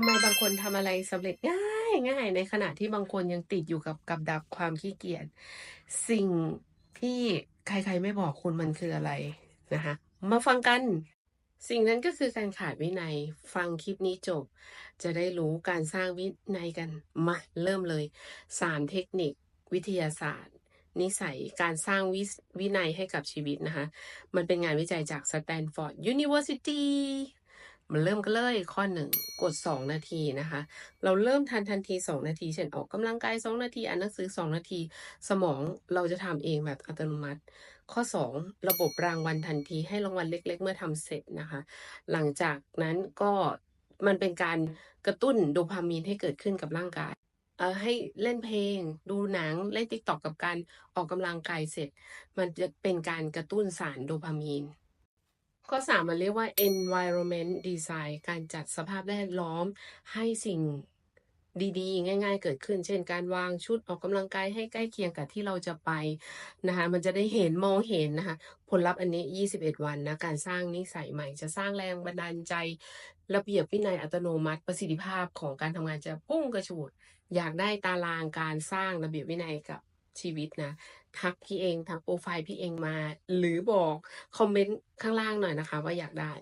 ทำไมบางคนทำอะไรสำเร็จง่ายง่าย ในขณะที่บางคนยังติดอยู่กับกับดักความขี้เกียจสิ่งที่ใครๆไม่บอกคุณมันคืออะไรนะคะมาฟังกัน สิ่งนั้นก็คือการขาดวินัยฟังคลิปนี้จบ จะได้รู้การสร้างวินัยกันมาเริ่มเลยสามเทคนิควิทยาศาสตร์ นิสัยการสร้างวิวินัยให้กับชีวิตนะคะ มันเป็นงานวิจัยจาก Stanford University มันเริ่มกันเลยข้อหนึ่งกด 2 นาทีนะคะ เราเริ่มทันทันที 2 นาที เช่นออกกำลังกาย 2 นาที อ่านหนังสือ 2 นาที สมองเราจะทำเองแบบอัตโนมัติ ข้อ 2 ระบบรางวัลทันทีให้รางวัลเล็ก ๆ เมื่อทำเสร็จนะคะ หลังจากนั้นก็มันเป็นการกระตุ้นโดพามีนให้เกิดขึ้นกับร่างกายเออให้เล่นเพลง ดูหนังเล่นติ๊กตอกกับการออกกำลังกายเสร็จ มันจะเป็นการกระตุ้นสารโดพามีน ข้อ 3 มันเรียกว่า environment design การจัดสภาพแวดล้อมให้สิ่งดีๆ ง่าย ๆ เกิดขึ้น เช่น การวางชุดออกกำลังกายให้ใกล้เคียงกับที่เราจะไปนะคะ มันจะได้เห็นมองเห็นนะคะ ผลลัพธ์อันนี้ 21 วันนะ การสร้างนิสัยใหม่ จะสร้างแรงบันดาลใจ ระเบียบวินัยอัตโนมัติ ประสิทธิภาพของการทำงานจะพุ่งกระฉูด อยากได้ตารางการสร้างระเบียบวินัยกับ ชีวิตนะ ทักพี่เองทักโปรไฟล์พี่เองมา หรือบอกคอมเมนต์ข้างล่างหน่อยนะคะ ว่าอยากได้